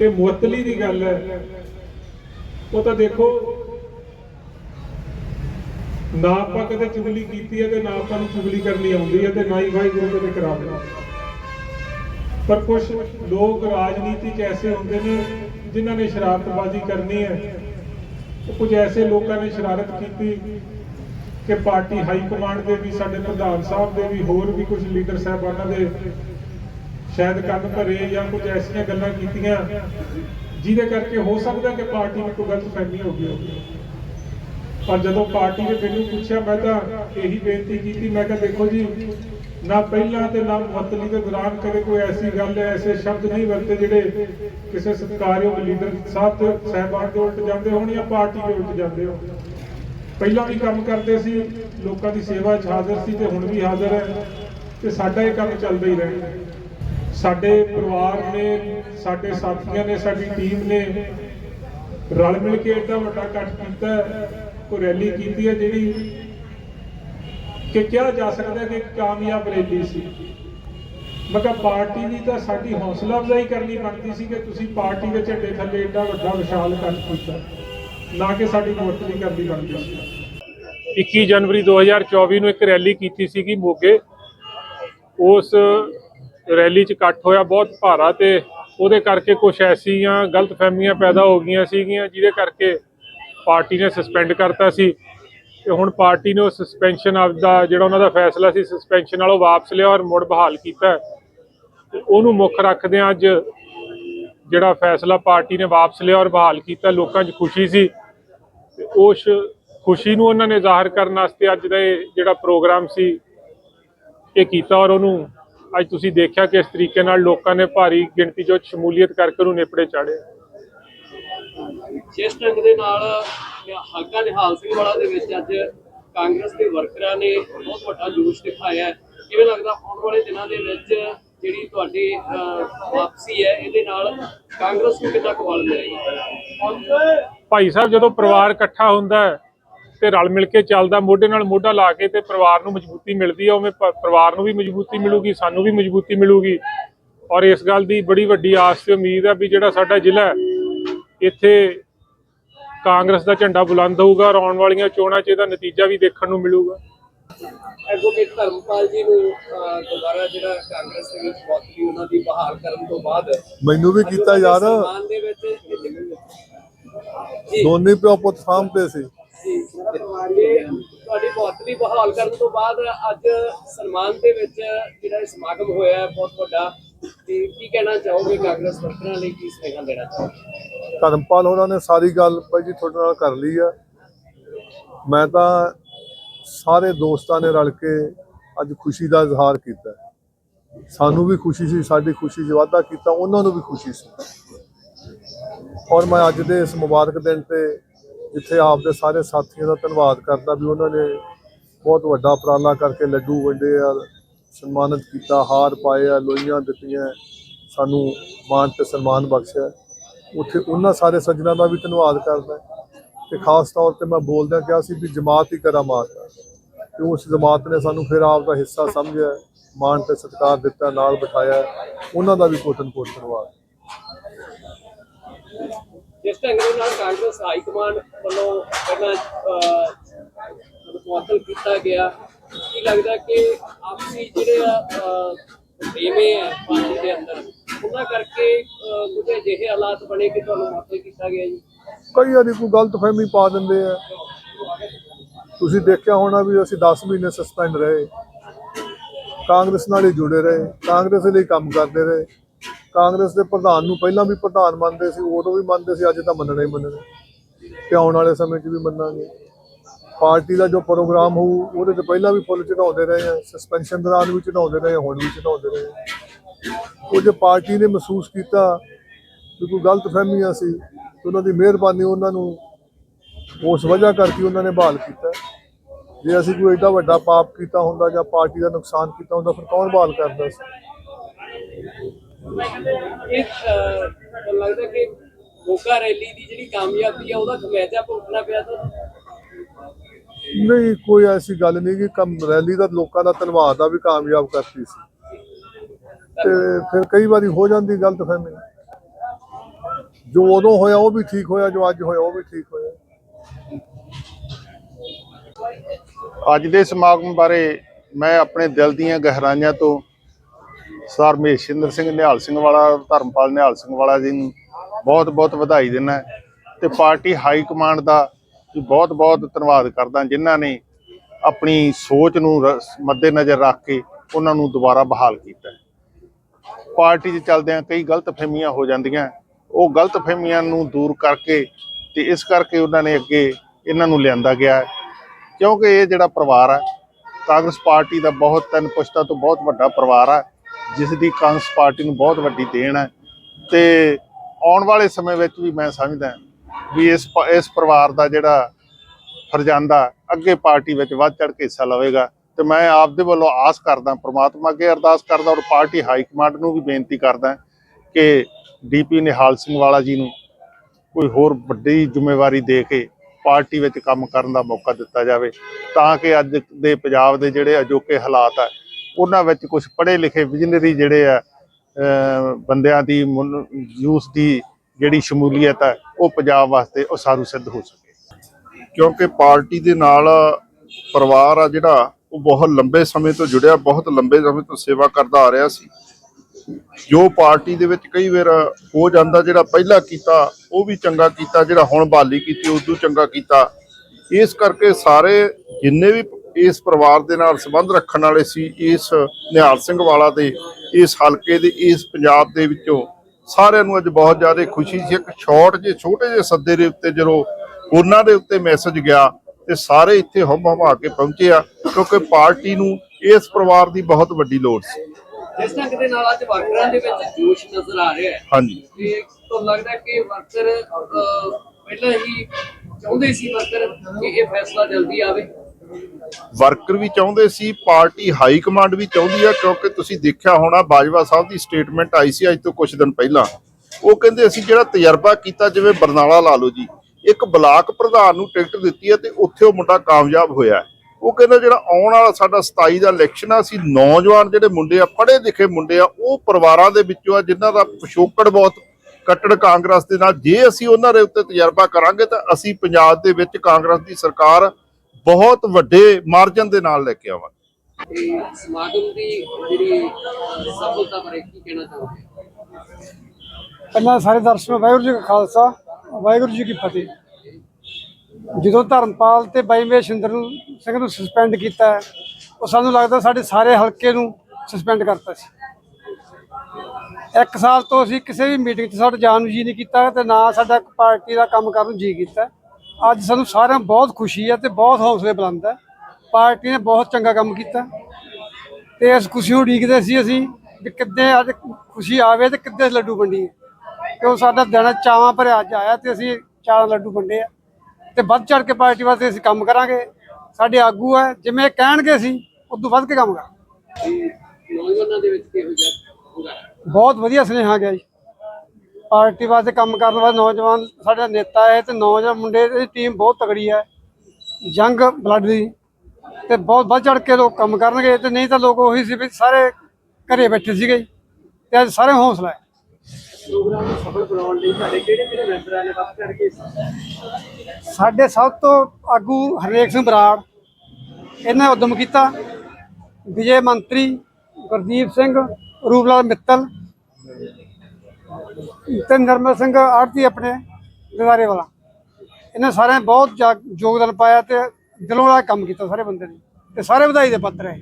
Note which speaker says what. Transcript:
Speaker 1: ਤੇ ਮੁਅੱਤਲੀ ਦੀ ਗੱਲ ਹੈ। ਉਹ ਤਾਂ ਦੇਖੋ, ਨਾ ਆਪਾਂ ਕਦੇ ਚੁਗਲੀ ਕੀਤੀ ਹੈ ਤੇ ਨਾ ਆਪਾਂ ਨੂੰ ਚੁਗਲੀ ਕਰਨੀ ਆਉਂਦੀ ਹੈ ਤੇ ਨਾ ਹੀ ਵਾਹਿਗੁਰੂ ਕਦੇ ਕਰਾਉਂਦਾ। ਪਰ ਕੁਝ ਲੋਕ ਰਾਜਨੀਤੀ 'ਚ ਐਸੇ ਹੁੰਦੇ ਨੇ ਜਿਨ੍ਹਾਂ ਨੇ ਸ਼ਰਾਰਤਬਾਜ਼ੀ ਕਰਨੀ ਹੈ। ਉਹ ਕੁਝ ਐਸੇ ਲੋਕਾਂ ਨੇ ਸ਼ਰਾਰਤ ਕੀਤੀ ਕਿ ਪਾਰਟੀ ਹਾਈ ਕਮਾਂਡ ਦੇ ਵੀ, ਸਾਡੇ ਪ੍ਰਧਾਨ ਸਾਹਿਬ ਦੇ ਵੀ, ਹੋਰ ਵੀ ਕੁਝ ਲੀਡਰ ਸਾਹਿਬਾਨਾਂ ਦੇ ਸ਼ਾਇਦ ਕੰਨ ਭਰੇ ਜਾਂ ਕੁਝ ਐਸੀਆਂ ਗੱਲਾਂ ਕੀਤੀਆਂ, ਜਿਹਦੇ ਕਰਕੇ ਹੋ ਸਕਦਾ ਕਿ ਪਾਰਟੀ ਵਿੱਚ ਕੋਈ ਗਲਤਫਹਿਮੀ ਹੋ ਗਈ ਹੋਵੇ। ਪਰ ਜਦੋਂ ਪਾਰਟੀ ਨੇ ਮੈਨੂੰ ਪੁੱਛਿਆ, ਮੈਂ ਤਾਂ ਇਹੀ ਬੇਨਤੀ ਕੀਤੀ, ਮੈਂ ਕਿਹਾ, ਦੇਖੋ ਜੀ, ਨਾ ਪਹਿਲਾਂ ਤੇ ਨਾ ਮੁਅੱਤਲੀ ਦੇ ਦੌਰਾਨ ਕਦੇ ਕੋਈ ਐਸੀ ਗੱਲ, ਐਸੇ ਸ਼ਬਦ ਨਹੀਂ ਵਰਤੇ ਜਿਹੜੇ ਕਿਸੇ ਸਤਿਕਾਰਯੋਗ ਲੀਡਰ ਸਾਹਿਬ ਦੇ ਸਹਿਬਾਨ ਦੇ ਉਲਟ ਜਾਂਦੇ ਹੋਣ ਜਾਂ ਪਾਰਟੀ ਦੇ ਉਲਟ ਜਾਂਦੇ ਹੋਣ। ਪਹਿਲਾਂ ਵੀ ਕੰਮ ਕਰਦੇ ਸੀ, ਲੋਕਾਂ ਦੀ ਸੇਵਾ 'ਚ ਹਾਜ਼ਰ ਸੀ ਤੇ ਹੁਣ ਵੀ ਹਾਜ਼ਰ ਹੈ ਤੇ ਸਾਡਾ ਇਹ ਕੰਮ ਚੱਲਦਾ ਹੀ ਰਹੇ ਸਾਡੇ ਪਰਿਵਾਰ ਨੇ, ਸਾਡੇ ਸਾਥੀਆਂ ਨੇ, ਸਾਡੀ ਟੀਮ ਨੇ ਰਲ ਮਿਲ ਕੇ ਏਡਾ ਵੱਡਾ ਇਕੱਠ ਕੀਤਾ, ਕੋਈ ਰੈਲੀ ਕੀਤੀ ਹੈ ਜਿਹੜੀ ਕਿ ਕਿਹਾ ਜਾ ਸਕਦਾ ਕਿ ਕਾਮਯਾਬ ਰੈਲੀ ਸੀ। ਮੈਂ ਕਿਹਾ ਪਾਰਟੀ ਦੀ ਤਾਂ ਸਾਡੀ ਹੌਸਲਾ ਅਫਜ਼ਾਈ ਕਰਨੀ ਬਣਦੀ ਸੀ ਕਿ ਤੁਸੀਂ ਪਾਰਟੀ ਦੇ ਝੰਡੇ ਥੱਲੇ ਏਡਾ ਵੱਡਾ ਵਿਸ਼ਾਲ ਇਕੱਠ ਕੀਤਾ, ਨਾ ਕਿ ਸਾਡੀ ਮੁਅੱਤਲੀ ਕਰਨੀ ਬਣਦੀ ਸੀ।
Speaker 2: 21 ਜਨਵਰੀ 2024 ਨੂੰ ਇੱਕ ਰੈਲੀ ਕੀਤੀ ਸੀਗੀ ਮੋਗੇ। ਉਸ ਰੈਲੀ 'ਚ ਇਕੱਠ ਹੋਇਆ, ਬਹੁਤ ਭਾਰਾ ਤੇ ਉਹਦੇ ਕਰਕੇ ਕੁਝ ਐਸੀਆਂ ਗਲਤਫਹਿਮੀਆਂ ਪੈਦਾ ਹੋ ਗਈਆਂ ਸੀਗੀਆਂ, ਜਿਹਦੇ ਕਰਕੇ ਪਾਰਟੀ ਨੇ ਸਸਪੈਂਡ ਕਰਤਾ ਸੀ। ਤੇ ਹੁਣ ਪਾਰਟੀ ਨੇ ਉਹ ਸਸਪੈਂਸ਼ਨ ਆਪਦਾ ਜਿਹੜਾ ਉਹਨਾਂ ਦਾ ਫੈਸਲਾ ਸੀ ਸਸਪੈਂਸ਼ਨ ਨਾਲੋਂ ਵਾਪਸ ਲਿਆ ਔਰ ਮੁੜ ਬਹਾਲ ਕੀਤਾ। ਤੇ ਉਹਨੂੰ ਮੁੱਖ ਰੱਖਦਿਆਂ ਅੱਜ ਜਿਹੜਾ ਫੈਸਲਾ ਪਾਰਟੀ ਨੇ ਵਾਪਸ ਲਿਆ ਔਰ ਬਹਾਲ ਕੀਤਾ, ਲੋਕਾਂ 'ਚ ਖੁਸ਼ੀ ਸੀ। ਤੇ ਉਸ ਖੁਸ਼ੀ ਨੂੰ ਉਹਨਾਂ ਨੇ ਜ਼ਾਹਰ ਕਰਨ ਵਾਸਤੇ ਅੱਜ ਦਾ ਇਹ ਜਿਹੜਾ ਪ੍ਰੋਗਰਾਮ ਸੀ, ਇਹ ਕੀਤਾ ਔਰ ਉਹਨੂੰ ਅੱਜ ਤੁਸੀਂ ਦੇਖਿਆ ਕਿ ਇਸ ਤਰੀਕੇ ਨਾਲ ਲੋਕਾਂ ਨੇ ਭਾਰੀ ਗਿਣਤੀ 'ਚ ਸ਼ਮੂਲੀਅਤ ਕਰਕੇ ਉਹਨੂੰ ਨੇਪੜੇ ਚਾੜਿਆ
Speaker 3: ਜਿਸ ਢੰਗ ਦੇ ਨਾਲ ਹਲਕਾ ਨਿਹਾਲ ਸਿੰਘ ਵਾਲਾ ਦੇ ਵਿੱਚ ਅੱਜ ਕਾਂਗਰਸ ਦੇ ਵਰਕਰਾਂ ਨੇ ਬਹੁਤ ਵੱਡਾ ਜੋਸ਼ ਦਿਖਾਇਆ ਕਿਵੇਂ ਲੱਗਦਾ ਆਉਣ ਵਾਲੇ ਦਿਨਾਂ ਦੇ ਵਿੱਚ ਜਿਹੜੀ ਤੁਹਾਡੀ ਵਾਪਸੀ ਹੈ ਇਹਦੇ ਨਾਲ ਕਾਂਗਰਸ ਨੂੰ ਕਿੰਨਾ ਕੁ ਬਲ ਮਿਲੇਗਾ?
Speaker 2: ਭਾਈ ਸਾਹਿਬ ਜਦੋਂ ਪਰਿਵਾਰ ਇਕੱਠਾ ਹੁੰਦਾ ਹੈ ਤੇ ਰਲ ਮਿਲ ਕੇ ਚੱਲਦਾ ਮੋਢੇ ਨਾਲ ਮੋਢਾ ਲਾ ਕੇ ਤੇ ਪਰਿਵਾਰ ਨੂੰ ਮਜ਼ਬੂਤੀ ਮਿਲਦੀ ਹੈ ਉਵੇਂ ਪਰਿਵਾਰ ਨੂੰ ਵੀ ਮਜ਼ਬੂਤੀ ਮਿਲੂਗੀ ਸਾਨੂੰ ਵੀ ਮਜ਼ਬੂਤੀ ਮਿਲੂਗੀ। ਔਰ ਇਸ ਗੱਲ ਦੀ ਬੜੀ ਵੱਡੀ ਆਸ ਤੇ ਉਮੀਦ ਹੈ ਵੀ ਜਿਹੜਾ ਸਾਡਾ ਜ਼ਿਲ੍ਹਾ ਹੈ, ਇੱਥੇ ਕਾਂਗਰਸ ਦਾ ਝੰਡਾ ਬੁਲੰਦ ਹੋਊਗਾ ਔਰ ਆਉਣ ਵਾਲੀਆਂ ਚੋਣਾਂ 'ਚ ਇਹਦਾ ਨਤੀਜਾ ਵੀ ਦੇਖਣ ਨੂੰ ਮਿਲੂਗਾ।
Speaker 3: ਐਡਵੋਕੇਟ ਧਰਮਪਾਲ ਜੀ ਨੂੰ ਦੁਬਾਰਾ ਜਿਹੜਾ ਕਾਂਗਰਸ ਦੇ ਵਿੱਚ ਬੌਧਲੀ ਉਹਨਾਂ ਦੀ ਬਹਾਲ ਕਰਨ ਤੋਂ ਬਾਅਦ
Speaker 4: ਮੈਨੂੰ ਵੀ ਕੀਤਾ ਯਾਰ ਦੋਨੇ ਪਿਓ ਪੁੱਤ ਸਾਹਮਣੇ ਸੀ।
Speaker 3: ਤੁਹਾਡੀ ਬਹਾਦਰੀ ਬਹਾਲ ਕਰਨ ਤੋਂ ਬਾਅਦ ਅੱਜ ਸਨਮਾਨ ਦੇ ਵਿੱਚ ਜਿਹੜਾ ਸਮਾਗਮ ਹੋਇਆ ਬਹੁਤ ਵੱਡਾ, ਤੇ ਕੀ ਕਹਿਣਾ ਚਾਹੋਗੇ ਕਾਂਗਰਸ ਵਰਕਰਾਂ ਲਈ? ਕੀ ਸੁਨੇਹਾ ਦੇਣਾ ਚਾਹੋਗੇ?
Speaker 4: ਧਰਮਪਾਲ ਹੋਰਾਂ ਨੇ ਸਾਰੀ ਗੱਲ ਭਾਈ ਜੀ ਤੁਹਾਡੇ ਨਾਲ ਕਰ ਲਈ ਆ। ਮੈਂ ਤਾਂ ਸਾਰੇ ਦੋਸਤਾਂ ਨੇ ਰਲ ਕੇ ਅੱਜ ਖੁਸ਼ੀ ਦਾ ਇਜ਼ਹਾਰ ਕੀਤਾ। ਸਾਨੂੰ ਵੀ ਖੁਸ਼ੀ ਸੀ, ਸਾਡੀ ਖੁਸ਼ੀ 'ਚ ਵਾਧਾ ਕੀਤਾ, ਉਹਨਾਂ ਨੂੰ ਵੀ ਖੁਸ਼ੀ ਸੀ। ਔਰ ਮੈਂ ਅੱਜ ਦੇ ਇਸ ਮੁਬਾਰਕ ਦਿਨ ਤੇ ਜਿੱਥੇ ਆਪ ਦੇ ਸਾਰੇ ਸਾਥੀਆਂ ਦਾ ਧੰਨਵਾਦ ਕਰਦਾ ਵੀ ਉਹਨਾਂ ਨੇ ਬਹੁਤ ਵੱਡਾ ਉਪਰਾਲਾ ਕਰਕੇ ਲੱਡੂ ਵੰਡੇ ਆ, ਸਨਮਾਨਿਤ ਕੀਤਾ, ਹਾਰ ਪਾਏ ਆ ਲੋਈਆਂ ਦਿੱਤੀਆਂ, ਸਾਨੂੰ ਮਾਣ ਤੇ ਸਨਮਾਨ ਬਖਸ਼ਿਆ। ਉੱਥੇ ਉਹਨਾਂ ਸਾਰੇ ਸੱਜਣਾ ਦਾ ਵੀ ਧੰਨਵਾਦ ਕਰਦਾ। ਤੇ ਖਾਸ ਤੌਰ ਤੇ ਮੈਂ ਬੋਲਦਿਆਂ ਕਿਹਾ ਸੀ ਵੀ ਜਮਾਤ ਹੀ ਕਰਾਮਾਤ ਹੈ ਤੇ ਉਸ ਜਮਾਤ ਨੇ ਸਾਨੂੰ ਫਿਰ ਆਪ ਦਾ ਹਿੱਸਾ ਸਮਝਿਆ, ਮਾਣ ਤੇ ਸਤਿਕਾਰ ਦਿੱਤਾ, ਨਾਲ ਬਿਠਾਇਆ। ਉਹਨਾਂ ਦਾ ਵੀ ਕੋਟਨ ਕੋਟ ਧੰਨਵਾਦ
Speaker 3: ਜਿਸ ਢੰਗ ਦੇ ਨਾਲ ਕਾਂਗਰਸ ਹਾਈ ਕਮਾਂਡ ਵੱਲੋਂ ਪਹਿਲਾਂ ਮੁਅੱਤਲ ਕੀਤਾ ਗਿਆ, ਕੀ ਲੱਗਦਾ ਕਿ ਆਪਸੀ ਜਿਹੜੇ ਆ ਦੇਵੇਂ ਆ ਪਾਰਟੀ ਦੇ ਅੰਦਰ, ਉਹਨਾਂ ਕਰਕੇ ਕੁਝ ਅਜਿਹੇ ਹਾਲਾਤ ਬਣੇ ਕਿ ਤੁਹਾਨੂੰ ਮੁਅੱਤਲ ਕੀਤਾ ਗਿਆ ਜੀ?
Speaker 4: ਕਈ ਵਾਰੀ ਕੋਈ ਗਲਤਫਹਿਮੀ ਪਾ ਦਿੰਦੇ ਆ। ਤੁਸੀਂ ਦੇਖਿਆ ਹੋਣਾ ਵੀ ਅਸੀਂ 10 ਮਹੀਨੇ ਸਸਪੈਂਡ ਰਹੇ। ਕਾਂਗਰਸ ਨਾਲ ਹੀ ਜੁੜੇ ਰਹੇ। ਕਾਂਗਰਸ ਲਈ ਕੰਮ ਕਰਦੇ ਰਹੇ। ਕਾਂਗਰਸ ਦੇ ਪ੍ਰਧਾਨ ਨੂੰ ਪਹਿਲਾਂ ਵੀ ਪ੍ਰਧਾਨ ਮੰਨਦੇ ਸੀ, ਉਦੋਂ ਵੀ ਮੰਨਦੇ ਸੀ, ਅੱਜ ਤਾਂ ਮੰਨਣਾ ਹੀ ਮੰਨਣਾ ਤੇ ਆਉਣ ਵਾਲੇ ਸਮੇਂ 'ਚ ਵੀ ਮੰਨਾਂਗੇ। ਪਾਰਟੀ ਦਾ ਜੋ ਪ੍ਰੋਗਰਾਮ ਹੋਊ, ਉਹਦੇ ਤੇ ਪਹਿਲਾਂ ਵੀ ਫੁੱਲ ਚੜਾਉਂਦੇ ਰਹੇ ਆ ਸਸਪੈਂਸ਼ਨ ਦੌਰਾਨ ਵੀ ਚੜਾਉਂਦੇ ਰਹੇ ਹੁਣ ਵੀ ਚੜਾਉਂਦੇ ਰਹੇ ਉਹ ਜੇ ਪਾਰਟੀ ਨੇ ਮਹਿਸੂਸ ਕੀਤਾ ਕਿ ਕੋਈ ਗਲਤ ਫਹਿਮੀਆਂ ਸੀ ਉਹਨਾਂ ਦੀ ਮਿਹਰਬਾਨੀ ਉਹਨਾਂ ਨੂੰ, ਉਸ ਵਜ੍ਹਾ ਕਰਕੇ ਉਹਨਾਂ ਨੇ ਬਹਾਲ ਕੀਤਾ। ਜੇ ਅਸੀਂ ਕੋਈ ਏਡਾ ਵੱਡਾ ਪਾਪ ਕੀਤਾ ਹੁੰਦਾ ਜਾਂ ਪਾਰਟੀ ਦਾ ਨੁਕਸਾਨ ਕੀਤਾ ਹੁੰਦਾ, ਫਿਰ ਕੌਣ ਬਹਾਲ ਕਰਦਾ ਸੀ?
Speaker 3: ਇਹ ਅਹ, ਮੈਨੂੰ ਲੱਗਦਾ ਕਿ ਮੋਗਾ ਰੈਲੀ ਦੀ ਜਿਹੜੀ ਕਾਮਯਾਬੀ ਆ ਉਹਦਾ ਖਮਿਆਜਾ ਭੁਗਤਣਾ ਪਿਆ ਤੁਹਾਨੂੰ
Speaker 4: ਨਹੀਂ ਕੋਈ ਐਸੀ ਗੱਲ ਨਹੀਂ ਕਿ ਕੰਮ ਰੈਲੀ ਦਾ ਲੋਕਾਂ ਦਾ ਧੰਨਵਾਦ ਆ ਵੀ ਕਾਮਯਾਬ ਕਰਤੀ ਸੀ। ਤੇ ਫਿਰ ਕਈ ਵਾਰੀ ਹੋ ਜਾਂਦੀ ਗਲਤ ਫਹਿਮੀ ਜੋ ਉਦੋਂ ਹੋਇਆ ਉਹ ਵੀ ਠੀਕ ਹੋਇਆ ਜੋ ਅੱਜ ਹੋਇਆ ਉਹ ਵੀ ਠੀਕ ਹੋਇਆ।
Speaker 5: ਅੱਜ ਦੇ ਸਮਾਗਮ ਬਾਰੇ ਮੈਂ ਆਪਣੇ ਦਿਲ ਦੀਆਂ ਗਹਿਰਾਈਆਂ ਤੋਂ ਸਰ ਮਹੇਸ਼ਿੰਦਰ ਸਿੰਘ ਨਿਹਾਲ ਸਿੰਘ ਵਾਲਾ, ਧਰਮਪਾਲ ਨਿਹਾਲ ਸਿੰਘ ਵਾਲਾ ਜੀ ਨੂੰ ਬਹੁਤ ਬਹੁਤ ਵਧਾਈ ਦਿੰਦਾ ਤੇ ਪਾਰਟੀ ਹਾਈ ਕਮਾਂਡ ਦਾ ਵੀ ਬਹੁਤ ਬਹੁਤ ਧੰਨਵਾਦ ਕਰਦਾ ਜਿਨ੍ਹਾਂ ਨੇ ਆਪਣੀ ਸੋਚ ਨੂੰ ਰ- ਮੱਦੇਨਜ਼ਰ ਰੱਖ ਕੇ ਉਹਨਾਂ ਨੂੰ ਦੁਬਾਰਾ ਬਹਾਲ ਕੀਤਾ ਪਾਰਟੀ 'ਚ ਚੱਲਦਿਆਂ ਕਈ ਗਲਤਫਹਿਮੀਆਂ ਹੋ ਜਾਂਦੀਆਂ ਉਹ ਗਲਤਫਹਿਮੀਆਂ ਨੂੰ ਦੂਰ ਕਰਕੇ ਤੇ ਇਸ ਕਰਕੇ ਉਹਨਾਂ ਨੇ ਅੱਗੇ ਇਹਨਾਂ ਨੂੰ ਲਿਆਂਦਾ ਗਿਆ ਹੈ। ਕਿਉਂਕਿ ਇਹ ਜਿਹੜਾ ਪਰਿਵਾਰ ਹੈ, ਕਾਂਗਰਸ ਪਾਰਟੀ ਦਾ ਬਹੁਤ ਤਿੰਨ ਪੁਸ਼ਤਾ ਤੋਂ ਬਹੁਤ ਵੱਡਾ ਪਰਿਵਾਰ ਹੈ। ਜਿਸ ਦੀ ਕਾਂਗਰਸ ਪਾਰਟੀ ਨੂੰ ਬਹੁਤ ਵੱਡੀ ਦੇਣ ਹੈ ਤੇ ਆਉਣ ਵਾਲੇ ਸਮੇਂ ਵਿੱਚ ਵੀ ਮੈਂ ਸਮਝਦਾ ਵੀ ਇਸ ਪ- ਇਸ ਪਰਿਵਾਰ ਦਾ ਜਿਹੜਾ ਫਰਜ਼ਾਂਦਾ ਅੱਗੇ ਪਾਰਟੀ ਵਿੱਚ ਵੱਧ ਚੜ ਕੇ ਹਿੱਸਾ ਲਵੇਗਾ ਤੇ ਮੈਂ ਆਪਦੇ ਵੱਲੋਂ ਆਸ ਕਰਦਾ, ਪ੍ਰਮਾਤਮਾ ਅੱਗੇ ਅਰਦਾਸ ਕਰਦਾ ਔਰ ਪਾਰਟੀ ਹਾਈ ਕਮਾਂਡ ਨੂੰ ਵੀ ਬੇਨਤੀ ਕਰਦਾ ਕਿ ਡੀਪੀ ਨਿਹਾਲ ਸਿੰਘ ਵਾਲਾ ਜੀ ਨੂੰ ਕੋਈ ਹੋਰ ਵੱਡੀ ਜ਼ਿੰਮੇਵਾਰੀ ਦੇ ਕੇ ਪਾਰਟੀ ਵਿੱਚ ਕੰਮ ਕਰਨ ਦਾ ਮੌਕਾ ਦਿੱਤਾ ਜਾਵੇ ਤਾਂ ਕਿ ਅੱਜ ਦੇ ਪੰਜਾਬ ਦੇ ਜਿਹੜੇ ਅਜੋਕੇ ਹਾਲਾਤ ਆ ਉਹਨਾਂ ਵਿੱਚ ਕੁਝ ਪੜ੍ਹੇ ਲਿਖੇ ਵਿਜ਼ਨਰੀ ਜਿਹੜੇ ਆ ਬੰਦਿਆਂ ਦੀ ਯੂਥ ਦੀ ਜਿਹੜੀ ਸ਼ਮੂਲੀਅਤ ਹੈ ਉਹ ਪੰਜਾਬ ਵਾਸਤੇ ਉਸਾਰੂ ਸਿੱਧ ਹੋ ਸਕੇ।
Speaker 6: ਕਿਉਂਕਿ ਪਾਰਟੀ ਦੇ ਨਾਲ ਪਰਿਵਾਰ ਆ ਜਿਹੜਾ, ਉਹ ਬਹੁਤ ਲੰਬੇ ਸਮੇਂ ਤੋਂ ਜੁੜਿਆ, ਬਹੁਤ ਲੰਬੇ ਸਮੇਂ ਤੋਂ ਸੇਵਾ ਕਰਦਾ ਆ ਰਿਹਾ ਸੀ। ਜੋ ਪਾਰਟੀ ਦੇ ਵਿੱਚ ਕਈ ਵਾਰ ਹੋ ਜਾਂਦਾ, ਜਿਹੜਾ ਪਹਿਲਾਂ ਕੀਤਾ, ਉਹ ਵੀ ਚੰਗਾ ਕੀਤਾ, ਜਿਹੜਾ ਹੁਣ ਬਹਾਲੀ ਕੀਤੀ, ਉਦੋਂ ਚੰਗਾ ਕੀਤਾ। ਇਸ ਕਰਕੇ ਸਾਰੇ ਜਿੰਨੇ ਵੀ ਇਸ ਪਰਿਵਾਰ ਦੇ ਨਾਲ ਸੰਬੰਧ ਰੱਖਣ ਵਾਲੇ ਸੀ ਇਸ ਨਿਹਾਲ ਸਿੰਘ ਵਾਲਾ ਦੇ ਇਸ ਹਲਕੇ ਦੇ ਇਸ ਪੰਜਾਬ ਦੇ ਵਿੱਚੋਂ। ਸਾਰਿਆਂ ਨੂੰ ਅੱਜ ਬਹੁਤ ਜ਼ਿਆਦਾ ਖੁਸ਼ੀ ਸੀ। ਇੱਕ ਸ਼ਾਰਟ ਜੇ ਛੋਟੇ ਜਿਹੇ ਸੱਦੇ ਦੇ ਉੱਤੇ ਜਦੋਂ ਉਹਨਾਂ ਦੇ ਉੱਤੇ ਮੈਸੇਜ ਗਿਆ ਤੇ ਸਾਰੇ ਇੱਥੇ ਹਮ ਹਮਾ ਕੇ ਪਹੁੰਚੇ ਆ ਕਿਉਂਕਿ ਪਾਰਟੀ ਨੂੰ ਇਸ ਪਰਿਵਾਰ ਦੀ ਬਹੁਤ ਵੱਡੀ ਲੋੜ ਸੀ।
Speaker 3: ਜਿਸ ਢੰਗ ਦੇ ਨਾਲ ਅੱਜ ਵਰਕਰਾਂ ਦੇ ਵਿੱਚ ਜੋਸ਼ ਨਜ਼ਰ ਆ ਰਿਹਾ ਹੈ
Speaker 6: ਹਾਂਜੀ।
Speaker 3: ਤੇ ਤੋਂ ਲੱਗਦਾ ਕਿ ਵਰਕਰ ਪਹਿਲਾਂ ਹੀ ਚਾਹੁੰਦੇ ਸੀ ਵਰਕਰ ਕਿ ਇਹ ਫੈਸਲਾ ਜਲਦੀ ਆਵੇ?
Speaker 6: ਵਰਕਰ ਵੀ ਚਾਹੁੰਦੇ ਸੀ, ਪਾਰਟੀ ਹਾਈ ਕਮਾਂਡ ਵੀ ਚਾਹੁੰਦੀ ਆ, ਕਿਉਂਕਿ ਤੁਸੀਂ ਦੇਖਿਆ ਹੋਣਾ ਬਾਜਵਾ ਸਾਹਿਬ ਦੀ ਸਟੇਟਮੈਂਟ ਆਈ ਸੀ ਅੱਜ ਤੋਂ ਕੁਝ ਦਿਨ ਪਹਿਲਾਂ। ਉਹ ਕਹਿੰਦੇ ਅਸੀਂ ਜਿਹੜਾ ਤਜਰਬਾ ਕੀਤਾ, ਜਿਵੇਂ ਬਰਨਾਲਾ ਲਾ ਲਓ ਜੀ, ਇੱਕ ਬਲਾਕ ਪ੍ਰਧਾਨ ਨੂੰ ਟਿਕਟ ਦਿੱਤੀ ਹੈ ਤੇ ਉੱਥੇ ਉਹ ਮੁੰਡਾ ਕਾਮਯਾਬ ਹੋਇਆ। ਉਹ ਕਹਿੰਦਾ ਜਿਹੜਾ ਆਉਣ ਵਾਲਾ ਸਾਡਾ 27 ਦਾ ਇਲੈਕਸ਼ਨ ਆ, ਅਸੀਂ ਨੌਜਵਾਨ ਜਿਹੜੇ ਮੁੰਡੇ ਆ, ਪੜ੍ਹੇ ਲਿਖੇ ਮੁੰਡੇ ਆ, ਉਹ ਪਰਿਵਾਰਾਂ ਦੇ ਵਿੱਚੋਂ ਆ, ਜਿਨ੍ਹਾਂ ਦਾ ਪਿਛੋਕੜ ਬਹੁਤ ਕੱਟੜ ਕਾਂਗਰਸ ਦੇ ਨਾਲ, ਜੇ ਅਸੀਂ ਉਹਨਾਂ ਦੇ ਉੱਤੇ ਤਜਰਬਾ ਕਰਾਂਗੇ ਤਾਂ ਅਸੀਂ ਪੰਜਾਬ ਦੇ ਵਿੱਚ ਕਾਂਗਰਸ ਦੀ ਸਰਕਾਰ ਬਹੁਤ ਵੱਡੇ ਮਾਰਜਨ ਦੇ ਨਾਲ ਲੈ ਕੇ ਆਵਾਂਗੇ।
Speaker 3: ਸਮਾਗਮ ਦੀ ਜਿਹੜੀ ਸਫਲਤਾ ਬਾਰੇ ਕੀ ਕਹਿਣਾ ਚਾਹੋਗੇ?
Speaker 7: ਪਹਿਲਾਂ ਸਾਰੇ ਦਰਸ਼ਕਾਂ ਵਾਹਿਗੁਰੂ ਜੀ ਕਾ ਖਾਲਸਾ ਵਾਹਿਗੁਰੂ ਜੀ ਕੀ ਫਤਿਹ। ਜਦੋਂ ਧਰਮਪਾਲ ਤੇ ਬਾਈਵੇਂ ਸ਼ਿੰਦਰ ਨੂੰ ਸਿੰਘ ਨੂੰ ਸਸਪੈਂਡ ਕੀਤਾ ਉਹ ਸਾਨੂੰ ਲੱਗਦਾ ਸਾਡੇ ਸਾਰੇ ਹਲਕੇ ਨੂੰ ਸਸਪੈਂਡ ਕਰਤਾ ਸੀ। ਇੱਕ ਸਾਲ ਤੋਂ ਅਸੀਂ ਕਿਸੇ ਵੀ ਮੀਟਿੰਗ 'ਚ ਸਾਡਾ ਜਾਣ ਨੂੰ ਜੀ ਨਹੀਂ ਕੀਤਾ ਤੇ ਨਾ ਸਾਡਾ ਪਾਰਟੀ ਦਾ ਕੰਮ ਕਰਨ ਨੂੰ ਜੀ ਕੀਤਾ। ਅੱਜ ਸਾਨੂੰ ਸਾਰਿਆਂ ਨੂੰ ਬਹੁਤ ਖੁਸ਼ੀ ਹੈ ਤੇ ਬਹੁਤ ਹੌਸਲੇ ਬੁਲੰਦ ਹੈ। ਪਾਰਟੀ ਨੇ ਬਹੁਤ ਚੰਗਾ ਕੰਮ ਕੀਤਾ। ਤੇ ਇਸ ਖੁਸ਼ੀ ਨੂੰ ਉਡੀਕਦੇ ਸੀ ਅਸੀਂ ਵੀ ਕਿੱਦੇ ਅੱਜ ਖੁਸ਼ੀ ਆਵੇ ਤੇ ਕਿੱਦੇ ਲੱਡੂ ਵੰਡੀਏ। ਕਿਉਂ ਸਾਡਾ ਦਿਨ ਚਾਵਾਂ ਭਰਿਆ ਅੱਜ ਆਇਆ ਤੇ ਅਸੀਂ ਚਾਰ ਲੱਡੂ ਵੰਡੇ ਆ। ਤੇ ਵੱਧ ਚੜ ਕੇ ਪਾਰਟੀ ਵਾਸਤੇ ਅਸੀਂ ਕੰਮ ਕਰਾਂਗੇ। ਸਾਡੇ ਆਗੂ ਹੈ ਜਿਵੇਂ ਕਹਿਣਗੇ ਅਸੀਂ ਉਦੋਂ ਵੱਧ ਕੇ ਕੰਮ ਕਰਾਂਗੇ।
Speaker 3: ਤੇ ਨੌਜਵਾਨਾਂ ਦੇ ਵਿੱਚ ਕਿਹੋ ਜਿਹਾ ਹੁੰਦਾ ਹੈ
Speaker 7: ਬਹੁਤ ਵਧੀਆ ਸੁਨੇਹਾ ਗਿਆ ਜੀ। ਪਾਰਟੀ ਵਾਸਤੇ ਕੰਮ ਕਰਨ ਵਾਲੇ ਨੌਜਵਾਨ ਸਾਡੇ ਨੇਤਾ ਹੈ ਤੇ ਨੌਜਵਾਨ ਮੁੰਡੇ ਦੀ ਟੀਮ ਬਹੁਤ ਤਗੜੀ ਹੈ ਜੰਗ ਬਲੱਡ ਦੀ ਤੇ ਬਹੁਤ ਵੱਧ ਚੜ ਕੇ ਲੋਕ ਕੰਮ ਕਰਨਗੇ ਤੇ ਨਹੀਂ ਤਾਂ ਲੋਕ ਉਹੀ ਸੀ ਵੀ ਸਾਰੇ ਘਰੇ ਬੈਠੇ ਸੀਗੇ। ਤੇ ਅੱਜ ਸਾਰੇ ਹੌਸਲਾ ਹੈ
Speaker 3: ਪ੍ਰੋਗਰਾਮ ਨੂੰ ਸਫਲ ਬਣਾਉਣ ਲਈ ਸਾਡੇ ਕਿਹੜੇ ਕਿਹੜੇ ਮੈਂਬਰਾਂ ਨੇ ਵੱਧ ਚੜ ਕੇ
Speaker 7: ਸਾਡੇ ਸਭ ਤੋਂ ਆਗੂ ਹਰਨੇਕ ਸਿੰਘ ਬਰਾੜ ਇਹਨੇ ਉਦਮ ਕੀਤਾ ਵਿਜੇ ਮੰਤਰੀ ਗੁਰਦੀਪ ਸਿੰਘ ਰੂਪਲਾਲ ਮਿੱਤਲ ਤੇ ਨਰਮਲ ਸਿੰਘ ਆੜਤੀ ਆਪਣੇ ਗਜ਼ਾਰੇ ਵਾਲਾ। ਇਹਨਾਂ ਸਾਰਿਆਂ ਬਹੁਤ ਯੋਗਦਾਨ ਪਾਇਆ ਤੇ ਦਿਲੋਂ ਦਾ ਕੰਮ ਕੀਤਾ ਸਾਰੇ ਬੰਦੇ ਨੇ। ਤੇ ਸਾਰੇ ਵਧਾਈ ਦੇ ਪਾਤਰ ਹੈ